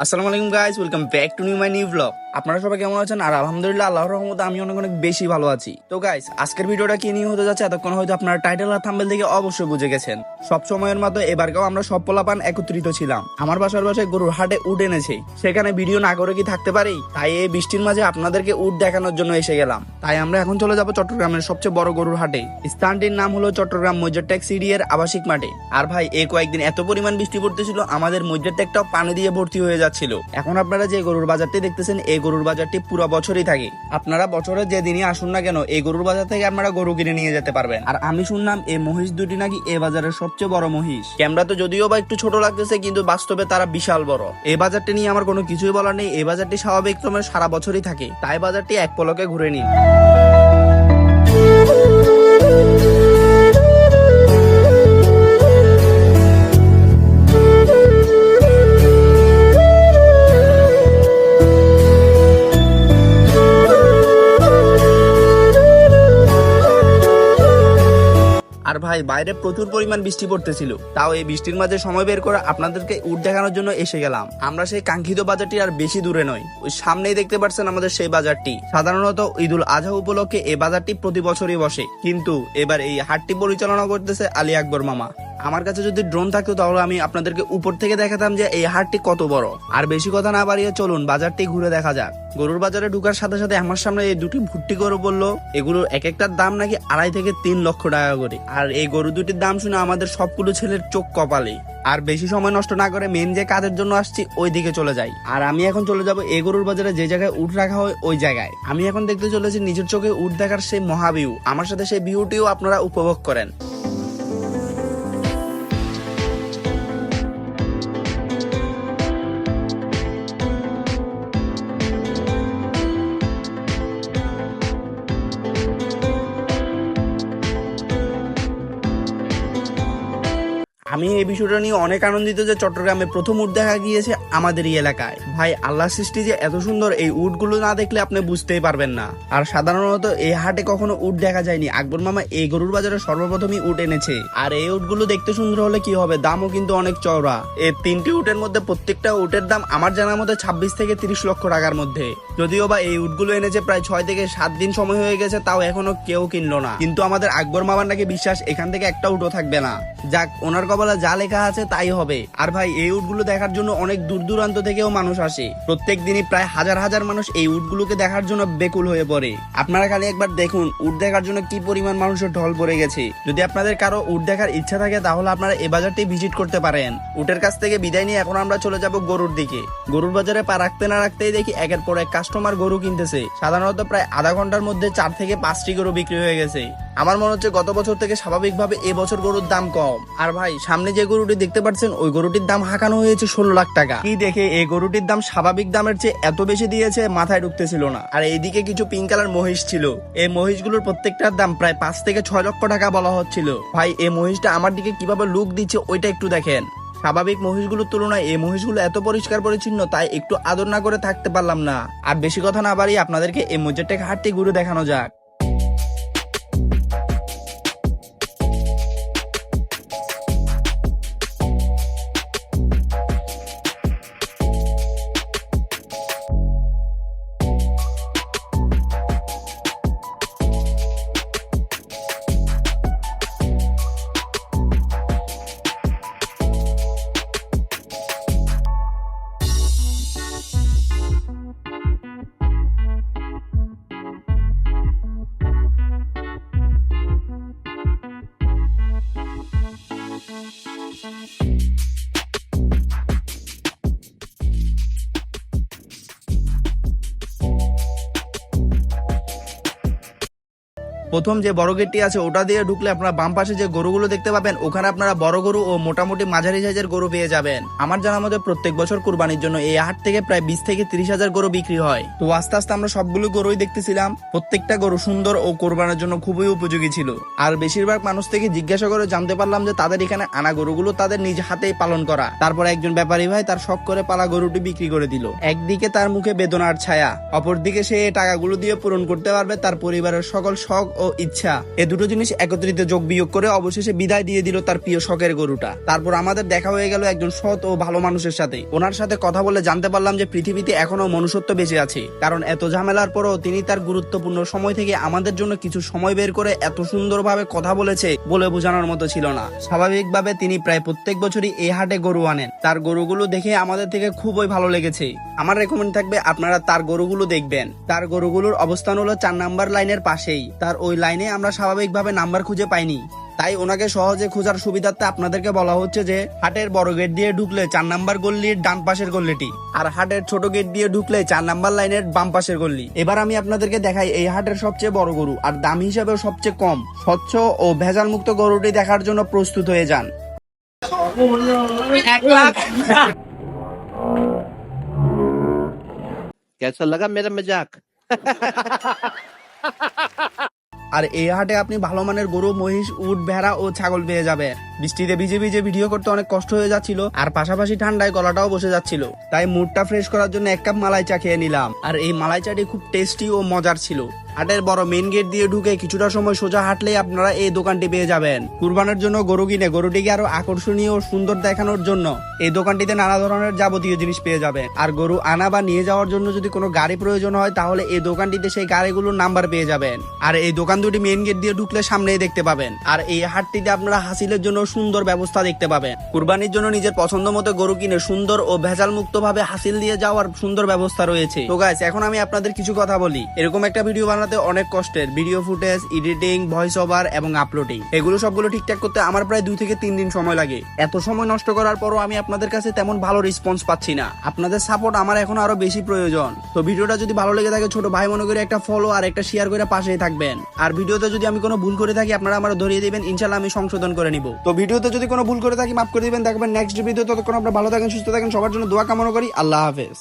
আসসালামু আলাইকুম guys welcome back to new my new blog আপনারা সবাই কেমন আছেন? আর আলহামদুলিল্লাহ, আল্লাহর রহমতে আমি অনেক অনেক বেশি ভালো আছি। তো গাইস আজকের ভিডিওটা কি নিয়ে হতে যাচ্ছে? এতক্ষণ হয়তো আপনারা টাইটেল আর থাম্বেল থেকে অবশ্যই বুঝে গেছেন। সব সময়ের মতো এবারকেও আমরা সব পোলাপান একত্রিত ছিলাম। আমার বাসার বাসায় গরুর হাটে উড এনেছে। সেখানে ভিডিও না করে কি থাকতে পারি? তাই এই বৃষ্টির মাঝে আপনাদেরকে উড দেখানোর জন্য এসে গেলাম। তাই আমরা এখন চলে যাব চট্টগ্রামের সবচেয়ে বড় গরুর হাটে। স্থানটির নাম হলো চট্টগ্রাম মৈজরটেক সিডি এর আবাসিক মাঠে। আর ভাই, এই কয়েকদিন এত পরিমাণ বৃষ্টি পড়তেছিল, আমাদের মৈজরটেকটাও পানি দিয়ে ভর্তি হয়ে যাচ্ছিল। এখন আপনারা যে গরুর বাজারটি দেখতেছেন, এই গরুর বাজারটি পুরো বছরই থাকে। আপনারা বছরের যে দিনই আসুন না কেন, এই গরুর বাজার থেকে আপনারা গরু কিনে নিয়ে যেতে পারবেন। আর আমি শুনলাম এই মহিষ দুটি নাকি এ বাজারের সবচেয়ে বড় মহিষ। ক্যামেরা তো যদিও বা একটু ছোট লাগতেছে, কিন্তু বাস্তবে তারা বিশাল বড়। এই বাজারটি নিয়ে আমার কোনো কিছুই বলার নেই। এই বাজারটি স্বাভাবিক ক্রমে সারা বছরই থাকে। তাই বাজারটি এক পলকে ঘুরে নিন। ভাই, বাইরে প্রচুর পরিমাণ বৃষ্টি পড়তেছিল। তাও এই বৃষ্টির মাঝে সময় বের করে আপনাদেরকে উট দেখানোর জন্য এসে গেলাম। আমরা সেই কাঙ্ক্ষিত বাজারটি আর বেশি দূরে নয়। ওই সামনেই দেখতে পাচ্ছেন আমাদের সেই বাজারটি। সাধারণত ঈদুল আজহা উপলক্ষে এই বাজারটি প্রতি বছরই বসে। কিন্তু এবার এই হাটটি পরিচালনা করতেছে আলী আকবর মামা। আমার কাছে যদি ড্রোন থাকতো তাহলে আমি আপনাদেরকে উপর থেকে দেখাতাম যে এই হাটটি কত বড়। আর বেশি কথা না বাড়িয়ে চলুন বাজারটি ঘুরে দেখা যাক। গরুর বাজারে ঢুকার সাথে সাথে আমার সামনে এই দুটি ভুট্টি গরু বলল এগুলোর এক একটার দাম নাকি আড়াই থেকে তিন লক্ষ টাকা করে। আর এই গরু দুটির দাম শুনে আমাদের সবগুলো ছেলের চোখ কপালে। আর বেশি সময় নষ্ট না করে মেন যে কাজের জন্য আসছি, ওই দিকে চলে যাই। আর আমি এখন চলে যাব এই গরুর বাজারে যে জায়গায় উঠ রাখা হয়, ওই জায়গায়। আমি এখন দেখতে চলেছি নিজের চোখে উঠ দেখার সেই মহাবিউ আমার সাথে সেই ভিউটিও আপনারা উপভোগ করেন। আমি এই বিষয়টা নিয়ে অনেক আনন্দিত যে চট্টগ্রামে প্রথম উট দেখা গিয়েছে আমাদের এই এলাকায়। ভাই, আল্লাহ সৃষ্টি যে এত সুন্দর এই উটগুলো না দেখলে আপনি বুঝতেই পারবেন না। আর সাধারণত এই হাটে কখনো উট দেখা যায়নি। আকবর মামা এই গরুর বাজারে সর্বপ্রথমই উট এনেছে। আর এই উটগুলো দেখতে সুন্দর হলে কি হবে? দামও কিন্তু অনেক চওড়া। এই তিনটি উটের মধ্যে প্রত্যেকটা উটের দাম আমার জানার মধ্যে ছাব্বিশ থেকে তিরিশ লক্ষ টাকার মধ্যে। যদিও বা এই উটগুলো এনেছে প্রায় ছয় থেকে সাত দিন সময় হয়ে গেছে, তাও এখনও কেউ কিনলো না। কিন্তু আমাদের আকবর মামার নাকি বিশ্বাস, এখান থেকে একটা উটও থাকবে না। যাক, ওনার কপালে যা লেখা আছে তাই হবে। আর ভাই, এই উটগুলো দেখার জন্য অনেক দূর দূরান্ত থেকেও মানুষ আসে। প্রত্যেক দিনই প্রায় হাজার হাজার মানুষ এই উটগুলোকে দেখার জন্য বেকুল হয়ে পড়ে। আপনারা খালি একবার দেখুন, উট দেখার জন্য কি পরিমাণ মানুষের ঢল পড়ে গেছে। যদি আপনাদের কারও উট দেখার ইচ্ছা থাকে, তাহলে আপনারা এই বাজারটি ভিজিট করতে পারেন। উটের কাছ থেকে বিদায় নিয়ে এখন আমরা চলে যাব গরুর দিকে। গরুর বাজারে পা রাখতে না রাখতেই দেখি একের পর এক কাস্টমার গরু কিনতেছে। সাধারণত প্রায় আধা ঘণ্টার মধ্যে চার থেকে পাঁচটি গরু বিক্রি হয়ে গেছে। আমার মনে হচ্ছে গত বছর থেকে স্বাভাবিকভাবে এবছর গরুর দাম কম। আর ভাই, সামনে যে গরুটি দেখতে পাচ্ছেন, ওই গরুটির দাম হাঁকানো হয়েছে ষোলো লাখ টাকা। কি দেখে এই গরুটির দাম স্বাভাবিক দামের চেয়ে এত বেশি দিয়েছে মাথায় ঢুকতেছিল না। আর এইদিকে কিছু পিঙ্ক কালার মহিষ ছিল। এই মহিষগুলোর প্রত্যেকটার দাম প্রায় পাঁচ থেকে ছয় লক্ষ টাকা বলা হচ্ছিল। ভাই, এই মহিষটা আমার দিকে কীভাবে লুক দিচ্ছে, ওইটা একটু দেখেন। স্বাভাবিক মহিষগুলোর তুলনায় এই মহিষগুলো এত পরিষ্কার পরিচ্ছন্ন, তাই একটু আদর না করে থাকতে পারলাম না। আর বেশি কথা না বাড়িয়ে আপনাদেরকে এই মজ্জারটাকে হাঁটতে ঘুরে দেখানো যাক। Thank you. প্রথম যে বড় গেটটি আছে, ওটা দিয়ে ঢুকলে আপনারা বাম পাশে যে গরুগুলো দেখতে পাবেন, ওখানে আপনারা বড় গরু ও মোটামুটি মাঝারি সাইজের গরু পেয়ে যাবেন। আমার জানা মধ্যে প্রত্যেক বছর কুরবানির জন্য এই হাট থেকে প্রায় বিশ থেকে তিরিশ হাজার গরু বিক্রি হয়। তো আস্তে আস্তে আমরা সবগুলো গরুই দেখতেছিলাম। প্রত্যেকটা গরু সুন্দর ও কোরবানের জন্য খুবই উপযোগী ছিল। আর বেশিরভাগ মানুষ থেকে জিজ্ঞাসা করে জানতে পারলাম যে তাদের এখানে আনা গরুগুলো তাদের নিজ হাতেই পালন করা। তারপর একজন ব্যাপারী ভাই তার শখ করে পালা গরুটি বিক্রি করে দিল। একদিকে তার মুখে বেদনার ছায়া, অপরদিকে সে টাকাগুলো দিয়ে পূরণ করতে পারবে তার পরিবারের সকল শখ ও ইচ্ছা। এ দুটো জিনিস একত্রিত যোগ বিয়োগ করে অবশেষে বিদায় দিয়ে দিল তার প্রিয় শখের গরুটা। তারপর আমাদের দেখা হয়ে গেল একজন সৎ ও ভালো মানুষের সাথে। ওনার সাথে কথা বলে জানতে পারলাম যে পৃথিবীতে এখনও মনুষ্যত্ব বেঁচে আছে। কারণ এত ঝামেলার পরও তিনি তার গুরুত্বপূর্ণ সময় থেকে আমাদের জন্য কিছু সময় বের করে এত সুন্দরভাবে কথা বলেছে বলে বোঝানোর মতো ছিল না। স্বাভাবিকভাবে তিনি প্রায় প্রত্যেক বছরই এই হাটে গরু আনেন। তার গরুগুলো দেখে আমাদের থেকে খুবই ভালো লেগেছে। আমার রেকমেন্ড থাকবে আপনারা তার গরুগুলো দেখবেন। তার গরুগুলোর অবস্থান হলো চার নাম্বার লাইনের পাশেই। তার ওই লাইনে আমরা স্বাভাবিকভাবে নাম্বার খুঁজে পাইনি তাই ওনাকে সহজে খোঁজার সুবিধার্থে আপনাদেরকে বলা হচ্ছে যে হাটের বড় গেট দিয়ে ঢুকলে চার নাম্বার গল্লির ডান পাশের গল্লিটি আর হাটের ছোট গেট দিয়ে ঢুকলে চার নাম্বার লাইনের বাম পাশের গল্লি এবার আমি আপনাদেরকে দেখাই এই হাটের সবচেয়ে বড় গরু আর দাম হিসাবেও সবচেয়ে কম স্বচ্ছ ও ভেজাল মুক্ত গরুটি দেখার জন্য প্রস্তুত হয়ে যান कैसा लगा मेरा मजाक আর এই হাটে আপনি ভালো মানের গরু, মহিষ, উট, ভেড়া ও ছাগল পেয়ে যাবে। বৃষ্টিতে ভিজে ভিজে ভিডিও করতে অনেক কষ্ট হয়ে যাচ্ছিল আর পাশাপাশি ঠান্ডায় গলাটাও বসে যাচ্ছিল। তাই মুডটা ফ্রেশ করার জন্য এক কাপ মালাই চা খেয়ে নিলাম। আর এই মালাই চাটি খুব টেস্টি ও মজার ছিল। হাটের বড় মেন গেট দিয়ে ঢুকে কিছুটা সময় সোজা হাঁটলেই আপনারা এই দোকানটি পেয়ে যাবেন। কুরবানের জন্য গরু কিনে, গরুটিকে আরও আকর্ষণীয় ও সুন্দর দেখানোর জন্য এই দোকানটিতে নানা ধরনের যাবতীয় জিনিস পেয়ে যাবেন। আর গরু আনা বা নিয়ে যাওয়ার জন্য যদি কোনো গাড়ি প্রয়োজন হয়, তাহলে এই দোকানটিতে সেই গাড়িগুলোর নাম্বার পেয়ে যাবেন। আর এই দোকান দুটি মেন গেট দিয়ে ঢুকলে সামনেই দেখতে পাবেন। আর এই হাটটিতে আপনারা হাসিলের জন্য সুন্দর ব্যবস্থা দেখতে পাবেন। কুরবানির জন্য নিজের পছন্দ মতো গরু কিনে সুন্দর ও ভেজাল মুক্ত ভাবে হাসিল দিয়ে যাওয়ার সুন্দর ব্যবস্থা রয়েছে। তো গাইস এখন আমি আপনাদের কিছু কথা বলি। এরকম একটা ভিডিও বানাতে অনেক কষ্টের video footage, editing voice over এবং আপলোডিং এগুলো সবগুলো ঠিকঠাক করতে আমার প্রায় দুই থেকে তিন দিন সময় লাগে। এত সময় নষ্ট করার পরও আমি আপনাদের কাছে তেমন ভালো রেসপন্স পাচ্ছি না। আপনাদের সাপোর্ট আমার এখন আরও বেশি প্রয়োজন। তো ভিডিওটা যদি ভালো লেগে থাকে, ছোট ভাই মনে করে একটা ফলো আর একটা শেয়ার করে পাশেই থাকবেন। আর ভিডিওতে যদি আমি কোনো ভুল করে থাকি, আপনারা আমার ধরিয়ে দিবেন ইনশাল্লাহ আমি সংশোধন করে নিব। তো ভিডিওতে যদি কোনো ভুল করে থাকি, মাফ করে দিবেন। দেখবেন নেক্সট ভিডিও ততক্ষণ আপনারা ভালো থাকেন, সুস্থ থাকেন, সবার জন্য দোয়া কামনা করি। আল্লাহ হাফেজ।